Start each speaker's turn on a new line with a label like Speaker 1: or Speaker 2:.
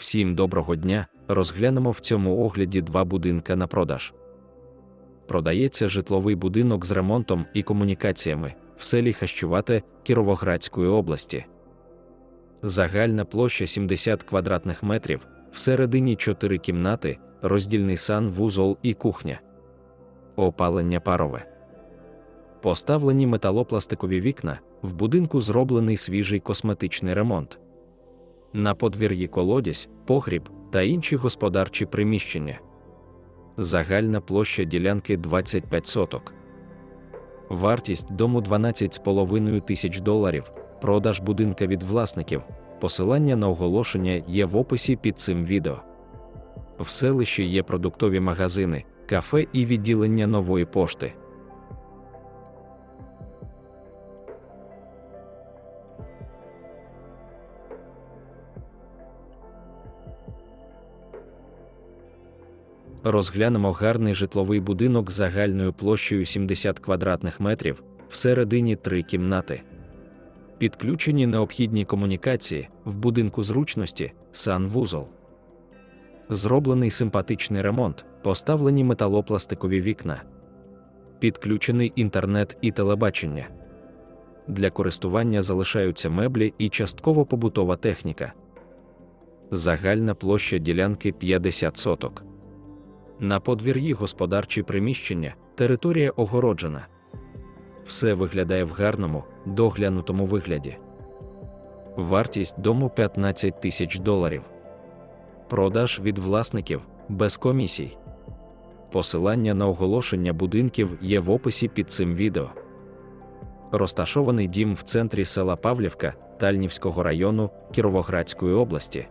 Speaker 1: Всім доброго дня! Розглянемо в цьому огляді два будинка на продаж. Продається житловий будинок з ремонтом і комунікаціями в селі Хащувате Кіровоградської області. Загальна площа 70 квадратних метрів, всередині 4 кімнати, роздільний сан, вузол і кухня. Опалення парове. Поставлені металопластикові вікна, в будинку зроблений свіжий косметичний ремонт. На подвір'ї колодязь, погріб та інші господарчі приміщення. Загальна площа ділянки 25 соток. Вартість дому 12,5 тисяч доларів. Продаж будинка від власників. Посилання на оголошення є в описі під цим відео. В селищі є продуктові магазини, кафе і відділення нової пошти. Розглянемо гарний житловий будинок загальною площею 70 квадратних метрів, всередині три кімнати. Підключені необхідні комунікації, в будинку зручності, санвузол. Зроблений симпатичний ремонт, поставлені металопластикові вікна. Підключений інтернет і телебачення. Для користування залишаються меблі і частково побутова техніка. Загальна площа ділянки 50 соток. На подвір'ї господарчі приміщення, територія огороджена. Все виглядає в гарному, доглянутому вигляді. Вартість дому 15 тисяч доларів. Продаж від власників без комісій. Посилання на оголошення будинків є в описі під цим відео. Розташований дім в центрі села Павлівка Тальнівського району Кіровоградської області.